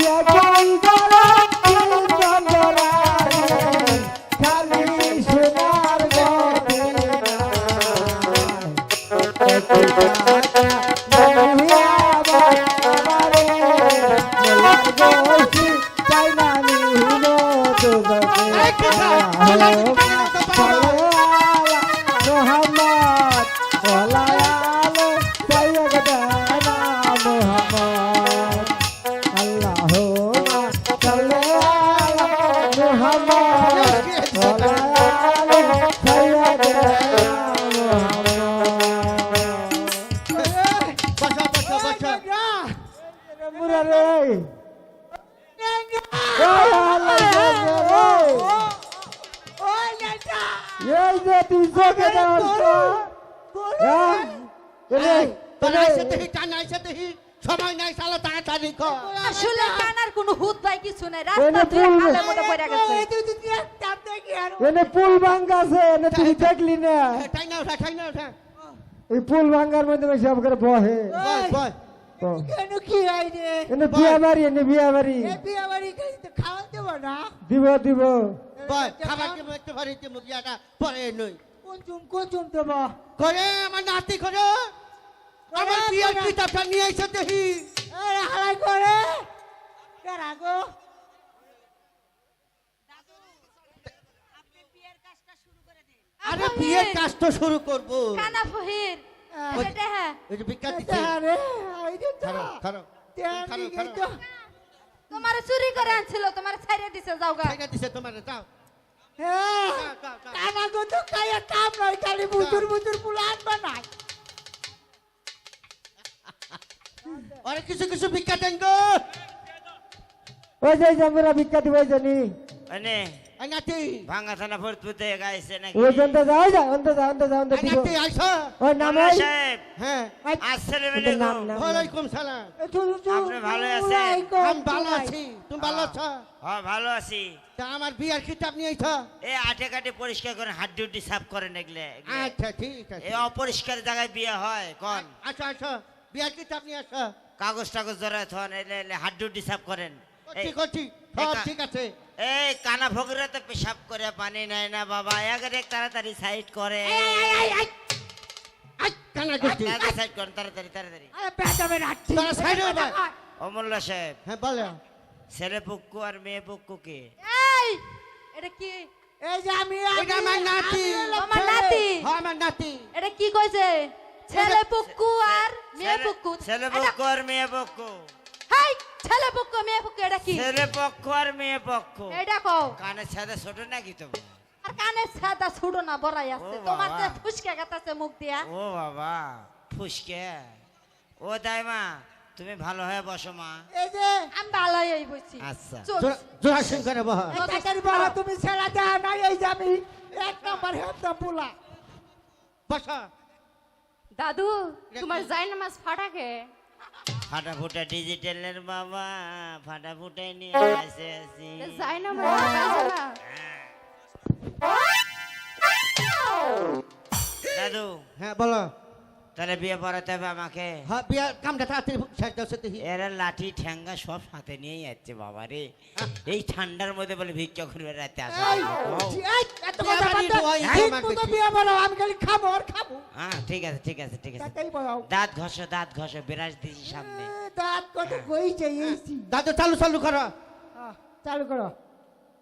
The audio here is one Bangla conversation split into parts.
Gloria, gloria. সময় নাই সালা তাড়াতাড়ি কর। আসলে কানার কোনো হুত ভাই কিছু নাই। রাস্তা ধরে পুল- খালের পড়ে গেছে। এনে পুল ভাঙ্গা এনে তুই দেখলি না। ঠাই না ওঠা ঠাই না ওঠা এই পুল ভাঙ্গার মধ্যে সব করে বহে। বয় বয়। কেন কি হয় রে? এনে বিয়া। বাড়ি এনে বিয়া বাড়ি। এ বিয়ে বাড়ি খালি তো খাওয়া দেবো না। দিব দিব। বয় খাবার দিব একটু পরে নই। কোন চুম কোন চুম দেবো? করে আমার নাতি করে। আমার বিয়ের কিতাবটা নিয়ে এসে দেখি। আরে হালাই করে। কেরা গো আরে বিয়ের কাজ তো শুরু করব। কানা ফহির এটা হ্যাঁ যে বিজ্ঞান আরে এই যে তোমার চুরি করে আনছিল তোমার ছাইরে দিছে যাওগা সেটা দিছে তোমার যাও। হ্যাঁ। কানা গো তো কায়া কাম নয় খালি বুতুর বুতুর পুলান বানায় অনেক কিছু কিছু বিজ্ঞান দেন গো। ওই যে আমরা বিখ্যাত ওই জানি মানে? নাতি ভাঙা থানা ফরিদপুরতে গাইছে নাকি ওই যাও যা অন্ত যা অন্ত যা অন্ত এই দিব নাতি আইসো ওই নাম সাহেব হ্যাঁ আসসালামু আলাইকুম ওয়ালাইকুম সালাম এ আপনি ভালো আছেন? আমি ভালো আছি তুমি ভালো আছো হ্যাঁ ভালো আছি তা আমার বিয়ের কিতাব নিয়ে আইছো এই আটে কাটে পরিষ্কার করে হাড্ডি উড্ডি সাফ করেন এগুলো এগুলো। আচ্ছা ঠিক আছে এই অপরিষ্কার জায়গায় বিয়ে হয় কোন আসো আসো বিয়ের কিতাব নিয়ে আসো কাগজ টাগজ ধরে থন এলে এলে হাড্ডি উড্ডি সাফ করেন এই ঠিক সব ঠিক আছে এই কানা ফকরে তো পেশাব করে পানি নেয় না বাবা। একের এক তাড়াতাড়ি সাইড করে। আই কানা তাড়াতাড়ি সাইড করেন তাড়াতাড়ি তাড়াতাড়ি। আরে পেটাবে রাখছি তোরা সাইডে হয়ে সাহেব হ্যাঁ বলো। ছেলে পক্ষ আর মেয়ে পক্ষ কে? এই এটা কি? এই যে আমি এটা আমার নাতি। আমার নাতি। হ্যাঁ আমার নাতি। এটা কি কইছে? ছেলে পুক্কু আর মেয়ে পুক্কু। ছেলে পক্ষ আর মেয়ে হাই! ছেলে পুক্কু মেয়ে পুক্কু এটা কি? ছেলে পক্ষ আর মেয়ে পক্ষ। এটা কও। কানের সাথে ছোট নাকি তো আর কানে সাদা ছুড়ো না বড়াই আছে। তোমার তো ফুসকে গেতাছে মুখ দিয়া। ও বাবা ফুসকে? ও দাইমা তুমি ভালো হয়ে বসো মা। এই যে আমি ভালোই হই বইছি আচ্ছা। জোড়া সিং করে বহ। তাড়াতাড়ি বলো তুমি ছেড়া দেওয়া নাই এই যে আমি এক নাম্বার হেমতা পুলা। বসো। দাদু তোমার জাই নামাজ ফাটাকে। ফাটা ফুটা ডিজিটালের বাবা ফাটা ফুটাই নিয়ে আসে আসি যাই নামাজ ফাটাইছে না দাদু হ্যাঁ বলো। তাহলে বিয়ে পড়াতে হবে আমাকে। হ্যাঁ বিয়ার কামটা তাড়াতাড়ি দাও এরা লাঠি ঠ্যাঙ্গা সব সাথে নিয়েই যাচ্ছে বাবা রে। এই ঠান্ডার মধ্যে বলে ভিক্ষা করবে রাতে আসা। এই, এই, এত কথা বিয়ে বাদ। বিয়ে বলো আমি খালি খাব আর খাব। হ্যাঁ ঠিক আছে ঠিক আছে ঠিক আছে। দাঁত ঘষো দাঁত ঘষো বিরাজ দিছি সামনে। দাঁত কত কইছে এইছি দাদু চালু চালু করো। চালু করো।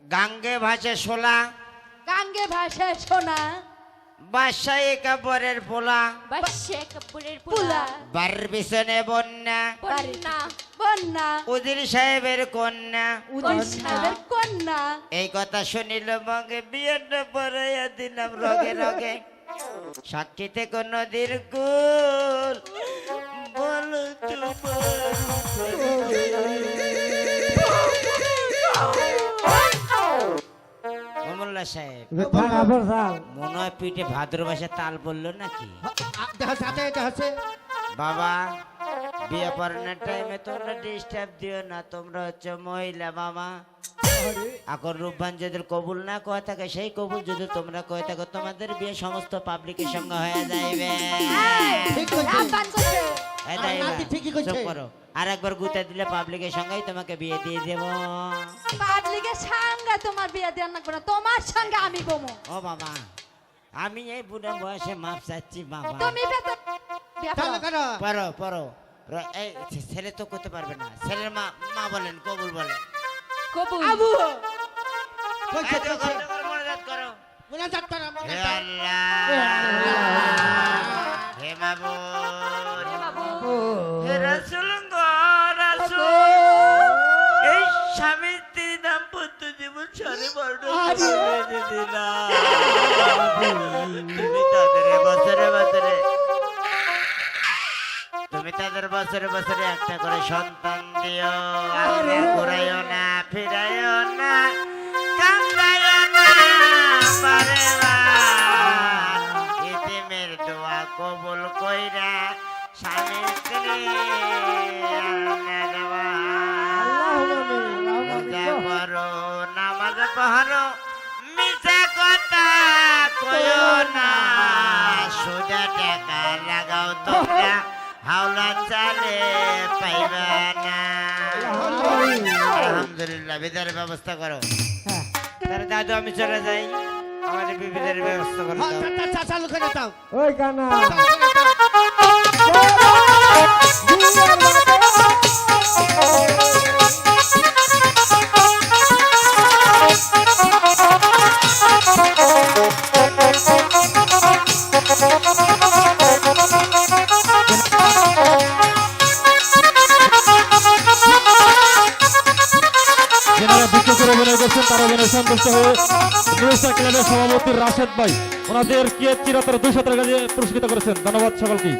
গাঙ্গে ভাসে শোলা গাঙ্গে ভাষায় সোনা। বাসায় কাপড়ের পোলা। বাসে কাপড়ের পুলা। বার পিছনে বন্যা। বন্যা বন্যা। উদির সাহেবের কন্যা। উদয় সাহেবের কন্যা। এই কথা শুনিল মগে বিয়েটা পরাইয়া দিলাম রগে রগে। সাক্ষীতে কোন নদীর কুল বলো অমূল্য সাহেব। মনে হয় পিঠে ভাদ্র মাসে তাল পড়ল নাকি? দেখা সাথে দেখা আছে বাবা বিয়ে পড়ানোর টাইমে তোমরা ডিস্টার্ব দিও না তোমরা হচ্ছে মহিলা মামা। এখন রূপবান যদি কবুল না কয়ে থাকে সেই কবুল যদি তোমরা কয়ে থাকো তোমাদের বিয়ে সমস্ত পাবলিকের সঙ্গে হয়ে যাইবে। ঠিকই কইছে। করো। আর একবার গুতে দিলে পাবলিকের সঙ্গেই তোমাকে বিয়ে দিয়ে দেব। পাবলিকের সঙ্গে তোমার বিয়ে দেওয়ার না তোমার সঙ্গে আমি ও বাবা আমি এই বুড়ো বয়সে মাপ চাচ্ছি বাবা। তুমি করো। এই ছেলে তো করতে পারবে না। ছেলের মা মা বলেন কবুল বলেন। কবুল। আবু। হে আল্লাহ হে মাবুদ রাসূল গো এই স্বামী স্ত্রী দাম্পত্য জীবন সারে বর্ণ তুমি তাদের বছরে বছরে তুমি তাদের বছরে বছরে একটা করে সন্তান দিও। আর। ঘুরাইও না ফিরাইও না। আলহামদুলিল্লাহ বিদারের ব্যবস্থা করো। তাহলে দাদু আমি চলে যাই। আমাদের বিবিদের ব্যবস্থা করো দাও। চালু করে দাও। ওই কানা। চালু অভিনয় করছেন তারা অভিনয় সন্তুষ্ট হয়ে সভাপতি রাশেদ ভাই। ওনাদেরকে চিরতর দুই টাকা দিয়ে পুরস্কৃত করেছেন। ধন্যবাদ সকলকে